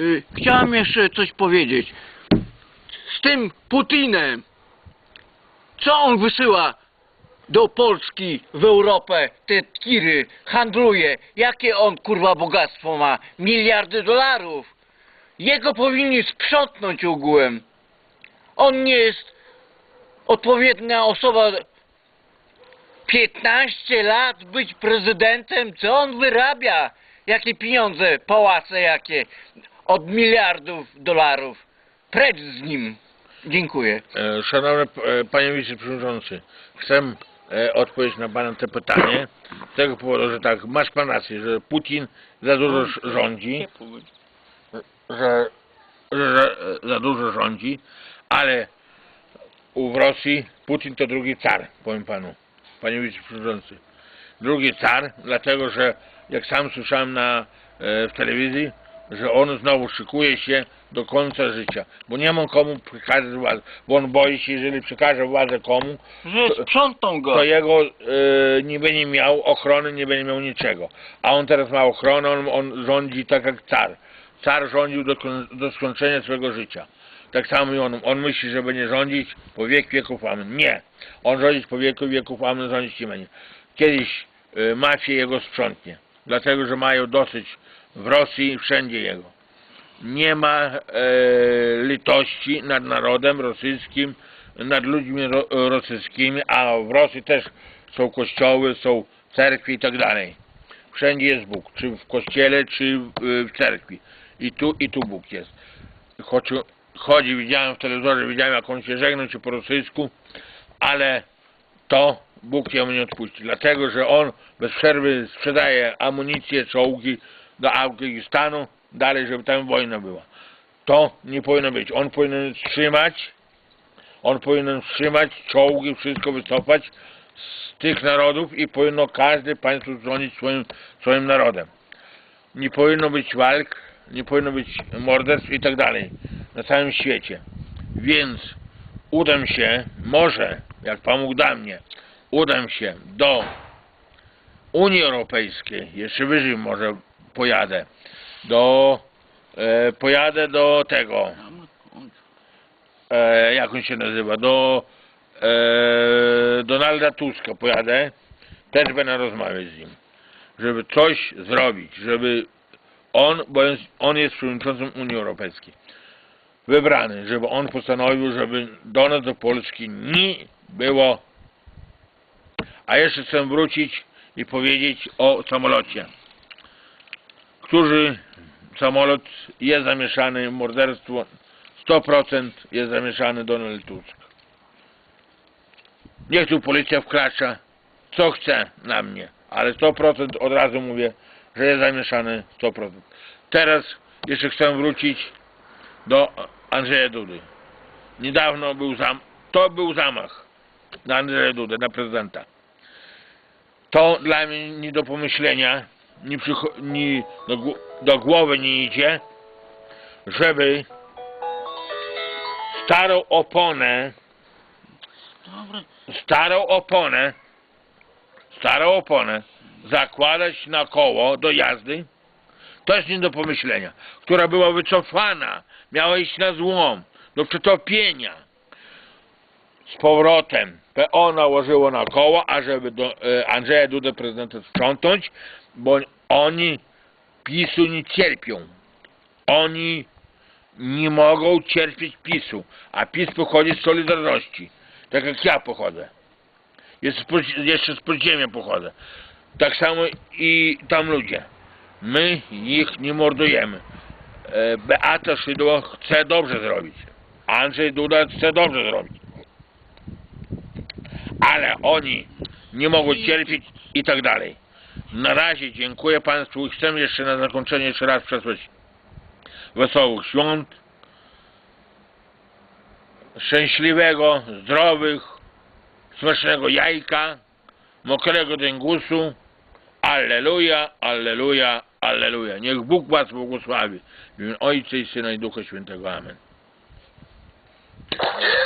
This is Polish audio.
y, chciałem jeszcze coś powiedzieć. Z tym Putinem, co on wysyła do Polski, w Europę, te tiry, handluje, jakie on kurwa bogactwo ma? Miliardy dolarów. Jego powinni sprzątnąć ogółem. On nie jest odpowiednia osoba 15 lat być prezydentem, co on wyrabia? Jakie pieniądze, pałace jakie, od miliardów dolarów. Precz z nim. Dziękuję. E, Szanowny e, Panie Wiceprzewodniczący, chcę e, odpowiedzieć na Pana te pytanie z tego powodu, że tak, masz Pan rację, że Putin za dużo rządzi, że, że e, za dużo rządzi, ale u w Rosji Putin to drugi car, powiem Panu, Panie Wiceprzewodniczący. Drugi car, dlatego że jak sam słyszałem na, e, w telewizji, że on znowu szykuje się do końca życia, bo nie ma komu przekazać władzy, bo on boi się, jeżeli przekaże władzę komu, Że sprzątną go. to jego e, nie będzie miał ochrony, nie będzie miał niczego. A on teraz ma ochronę, on, on rządzi tak jak car. Car rządził do, do skończenia swojego życia. Tak samo i on, on myśli, że będzie rządzić po wiek wieków amen. Nie. On rządzić po wieku wieków amen rządzić nie będzie. Kiedyś e, mafia jego sprzątnie. Dlatego, że mają dosyć w Rosji wszędzie jego. Nie ma e, litości nad narodem rosyjskim, nad ludźmi ro, rosyjskimi, a w Rosji też są kościoły, są cerkwie i tak dalej. Wszędzie jest Bóg, czy w kościele, czy w, w cerkwi. I tu, i tu Bóg jest. Choć, chodzi, widziałem w telewizorze, widziałem jak on się żegnał, czy po rosyjsku, ale to Bóg jemu nie odpuści. Dlatego, że on bez przerwy sprzedaje amunicję, czołgi do Afganistanu, dalej, żeby tam wojna była. To nie powinno być. On powinien wstrzymać, on powinien wstrzymać czołgi, wszystko wycofać z tych narodów i powinno każde państwo rządzić swoim, swoim narodem. Nie powinno być walk, nie powinno być morderstw i tak dalej na całym świecie. Więc udam się, może, jak Pan Bóg da mnie, udam się do Unii Europejskiej, jeszcze wyżej może pojadę, do, e, pojadę do tego, e, jak on się nazywa, do e, Donalda Tuska pojadę, też będę rozmawiać z nim, żeby coś zrobić, żeby on, bo on jest przewodniczącym Unii Europejskiej, wybrany, żeby on postanowił, żeby do nas, do Polski nie było. A jeszcze chcę wrócić i powiedzieć o samolocie, który samolot jest zamieszany w morderstwo 100% jest zamieszany Donald Tusk. Niech tu policja wkracza, co chce na mnie, ale 100% od razu mówię, że jest zamieszany 100%. Teraz jeszcze chcę wrócić do Andrzeja Dudy. Niedawno był zam to był zamach na Andrzeja Dudę, na prezydenta. To dla mnie nie do pomyślenia, nie, nie do, do głowy nie idzie, żeby starą oponę, starą oponę, starą oponę zakładać na koło do jazdy, to jest nie do pomyślenia, która była wycofana, miała iść na złom, do przetopienia. Z powrotem PO nałożyło na koło, ażeby do e, Andrzeja Dudę prezydenta sprzątnąć, bo oni PiSu nie cierpią. Oni nie mogą cierpieć PiSu, a PiS pochodzi z Solidarności, tak jak ja pochodzę. Jeszcze z podziemia pochodzę. Tak samo i tam ludzie. My ich nie mordujemy. E, Beata Szydło chce dobrze zrobić. Andrzej Duda chce dobrze zrobić. Ale oni nie mogą cierpieć i tak dalej. Na razie dziękuję Państwu i chcę jeszcze na zakończenie jeszcze raz przesłać wesołych świąt, szczęśliwego, zdrowych, smacznego jajka, mokrego dęgusu. Alleluja, alleluja, alleluja. Niech Bóg Was błogosławi. W imię Ojca i Syna i Ducha Świętego. Amen.